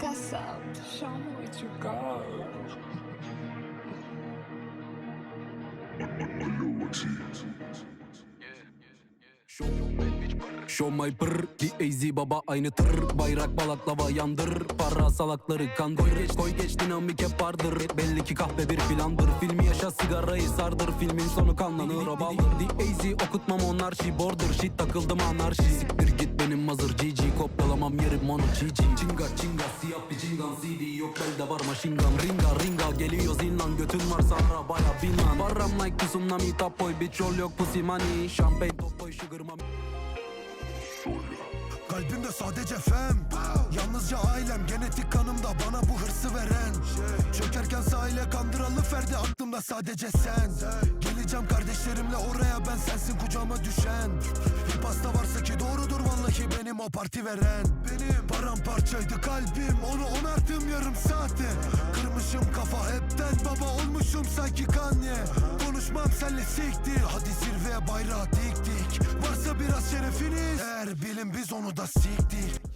to show me where to go. Show my brr DAZ baba aynı tır. Bayrak balaklava yandır. Para salakları kandır Koy geç koy geç dinamik hep vardır. Belli ki kahve bir filandır Filmi yaşa sigarayı sardır. Filmin sonu kanlanır o baldır DAZ okutmam onarşi Border. Shit takıldım anarşi. Siktir git benim hazır GG Kopyalamam yerim onu. GG Çinga çinga siyah bir çingan CD yok belde var machine gun Ringa ringa geliyor zinlan Götün varsa arabaya bin lan Param like tsunami top boy Bitch yok pussy money. Champagne top boy sugar mami. Kalbimde sadece fem Yalnızca ailem genetik kanımda bana bu hırsı veren. Çökerken sahile kandıralı ferdi aklımda sadece sen. Geleceğim kardeşlerimle oraya ben sensin kucağıma düşen o parti veren Benim. Paramparçaydı kalbim. Onu onarttım yarım saatte. Kırmışım kafa hepten. Baba olmuşum sanki Kanye Konuşmam senle siktir hadi zirveye bayrağı diktik. Varsa biraz şerefiniz. Eğer bilin biz onu da siktir